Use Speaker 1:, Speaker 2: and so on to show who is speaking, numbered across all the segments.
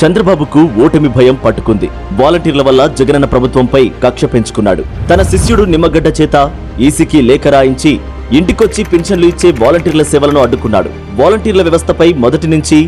Speaker 1: చంద్రబాబుకు ఓటమి భయం పట్టుకుంది. వాలంటీర్ల వల్ల జగనన్న ప్రభుత్వంపై కక్ష పెంచుకున్నాడు. తన శిష్యుడు నిమ్మగడ్డ చేత ఈసీకి లేఖ రాయించి ఇంటికొచ్చి పింఛన్లు ఇచ్చే వాలంటీర్ల సేవలను అడ్డుకున్నాడు. వాలంటీర్ల వ్యవస్థపై మొదటి నుంచి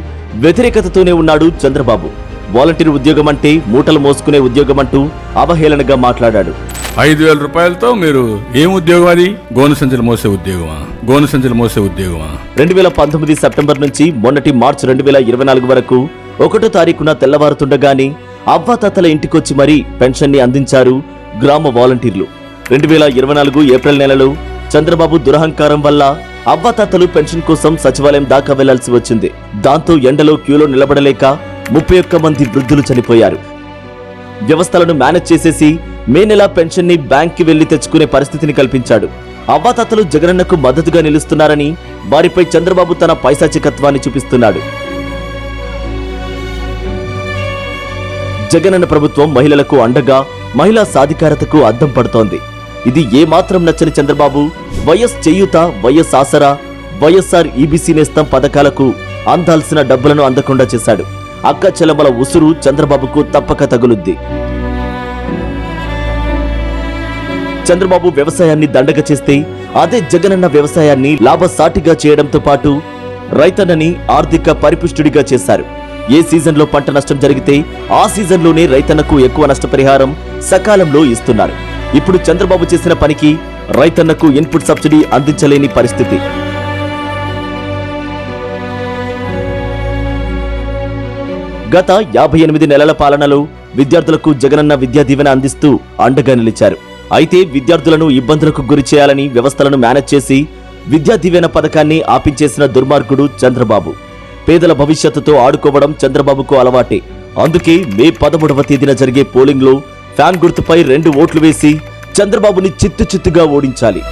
Speaker 1: వ్యతిరేకతతోనే ఉన్నాడు చంద్రబాబు. వాలంటీర్ ఉద్యోగం అంటే మూటలు మోసుకునే ఉద్యోగం అంటూ అవహేళనగా మాట్లాడాడు.
Speaker 2: ఐదు వేల రూపాయలతో మీరు ఏం ఉద్యోగం అది? గోను సంచులు మోసే ఉద్యోగమా? గోను సంచులు మోసే ఉద్యోగమా?
Speaker 1: రెండు వేల పంతొమ్మిది సెప్టెంబర్ నుంచి మొన్నటి మార్చి రెండు వేల ఇరవై నాలుగు వరకు ఒకటో తారీఖున తెల్లవారుతుండగానే అవ్వాతాతల ఇంటికొచ్చి మరీ పెన్షన్ని అందించారు గ్రామ వాలంటీర్లు. రెండు వేల ఇరవై నాలుగు ఏప్రిల్ నెలలో చంద్రబాబు దురహంకారం వల్ల అవ్వాతాతలు పెన్షన్ కోసం సచివాలయం దాకా వెళ్ళాల్సి వచ్చింది. దాంతో ఎండలో క్యూలో నిలబడలేక ముప్పై ఒక్క మంది వృద్ధులు చనిపోయారు. వ్యవస్థలను మేనేజ్ చేసేసి మే నెల పెన్షన్ని బ్యాంక్కి వెళ్ళి తెచ్చుకునే పరిస్థితిని కల్పించాడు. అవ్వాతాతలు జగనన్నకు మద్దతుగా నిలుస్తున్నారని వారిపై చంద్రబాబు తన పైశాచికత్వాన్ని చూపిస్తున్నాడు. జగనన్న ప్రభుత్వం మహిళలకు అండగా మహిళా సాధికారతకు అద్దం పడుతోంది. ఇది ఏమాత్రం నచ్చని Chandrababu YS Cheyutha YS Asara YSR EBC Nestham పథకాలకు అందాల్సిన డబ్బులను అందకుండా చేశాడు. అక్క చెల్లెమ్మల ఉసురు చంద్రబాబుకు తప్పక తగులుద్ది. చంద్రబాబు వ్యవసాయాన్ని దండగ చేస్తే అదే జగనన్న వ్యవసాయాన్ని లాభసాటిగా చేయడంతో పాటు రైతన్నని ఆర్థిక పరిపుష్టుడిగా చేశారు. ఏ సీజన్లో పంట నష్టం జరిగితే ఆ సీజన్లోనే రైతన్నకు ఎక్కువ నష్టపరిహారం సకాలంలో ఇస్తున్నారు. ఇప్పుడు చంద్రబాబు చేసిన పనికి రైతన్నకు ఇన్పుట్ సబ్సిడీ అందించలేని పరిస్థితి. గత యాభై ఎనిమిది నెలల పాలనలో విద్యార్థులకు జగనన్న విద్యా దీవెన అందిస్తూ అండగా నిలిచారు. అయితే విద్యార్థులను ఇబ్బందులకు గురి చేయాలని వ్యవస్థలను మేనేజ్ చేసి విద్యా దీవెన పథకాన్ని ఆపించేసిన దుర్మార్గుడు చంద్రబాబు. పేదల భవిష్యత్తుతో ఆడుకోవడం చంద్రబాబుకు అలవాటే. అందుకే మే పదమూడవ తేదీన జరిగే పోలింగ్లో ఫ్యాన్ గుర్తుపై రెండు ఓట్లు వేసి చంద్రబాబుని చిత్తు చిత్తుగా ఓడించాలి.